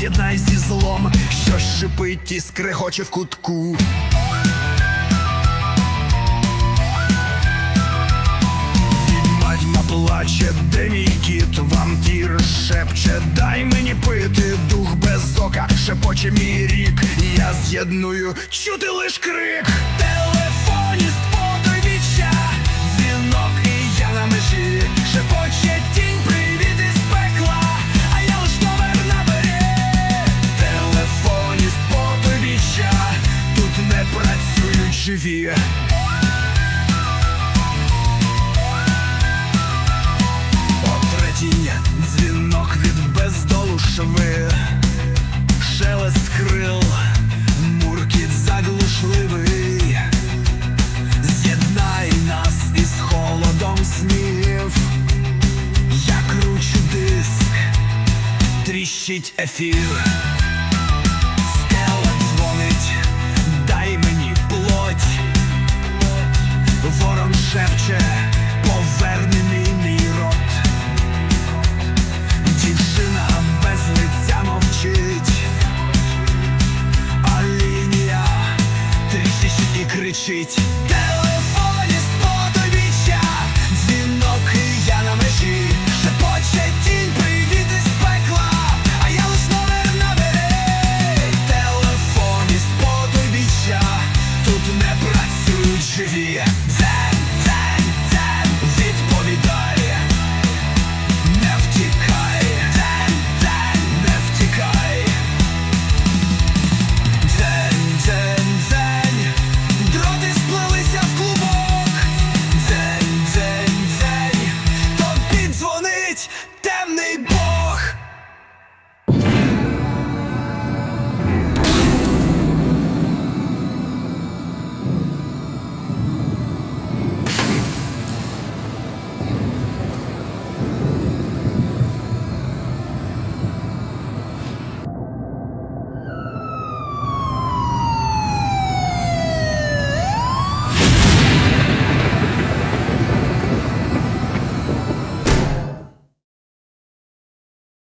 з'єднай зі злом, що шипить і скрегоче в кутку. Відьма плаче, де мій кіт, вампір шепче, дай мені пити, дух без ока, шепоче мій рік, я з'єдную, чути лиш крик. Живі. О третій дзвінок від бездолу шви, шелест крил, муркіт заглушливий, з'єднай нас із холодом снів, я кручу диск, тріщить ефір. кричить.